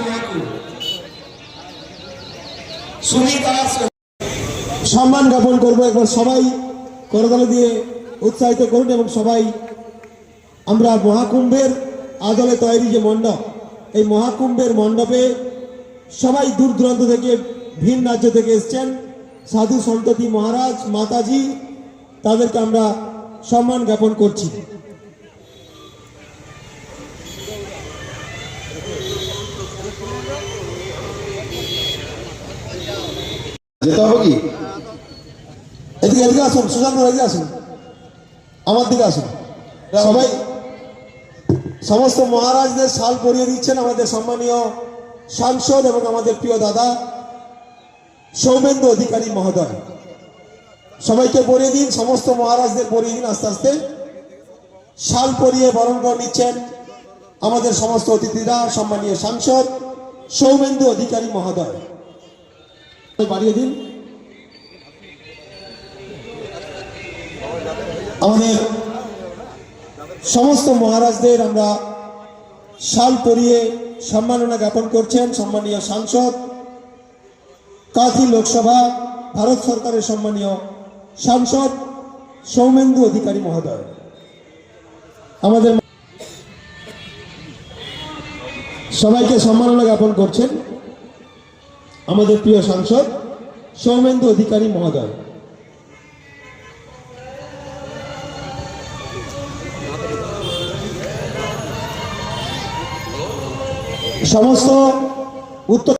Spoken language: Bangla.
মহাকুম সুমিতা সম্মান জ্ঞাপন করব। একবার সবাই করতালি দিয়ে উৎসাহিত করুন এবং সবাই আমরা মহাকুম্ভের আদলে তৈরি যে মণ্ডপ, এই মহাকুম্ভের মণ্ডপে সবাই দূর দূরান্ত থেকে, ভিন রাজ্য থেকে এসছেন। সাধু সন্ততি মহারাজ, মাতাজি, তাদেরকে আমরা সম্মান জ্ঞাপন করছি। যেতে হবে কি? এদিকে এদিকে আসুন এদিকে আসুন। আমার দিকে আসুন। সবাই, সমস্ত মহারাজদের পরিয়ে দিচ্ছেন আমাদের সম্মানীয় সাংসদ এবং আমাদের প্রিয় দাদা সৌমেন্দ্র অধিকারী মহোদয়। সবাইকে পরিয়ে দিন, সমস্ত মহারাজদের পরিয়ে দিন, আস্তে আস্তে। শাল পরিয়ে বরণ করে নিচ্ছেন। আমাদের সমস্ত অতিথিরা, সম্মানীয় সাংসদ সৌমেন্দ্র অধিকারী মহোদয়। বাড়িয়ে দিন। আমাদের সমস্ত মহারাজদের আমরা শাল পরিয়ে সম্মাননা জ্ঞাপন করছেন, সম্মানীয় সাংসদ। কাঁথি লোকসভা, ভারত সরকারের সম্মানীয় সাংসদ সৌমেন্দু অধিকারী মহোদয়। আমাদের সবাইকে সম্মাননা জ্ঞাপন করছেন আমাদের প্রিয় সাংসদ সৌমেন্দু অধিকারী মহোদয়। সমস্ত উত্তর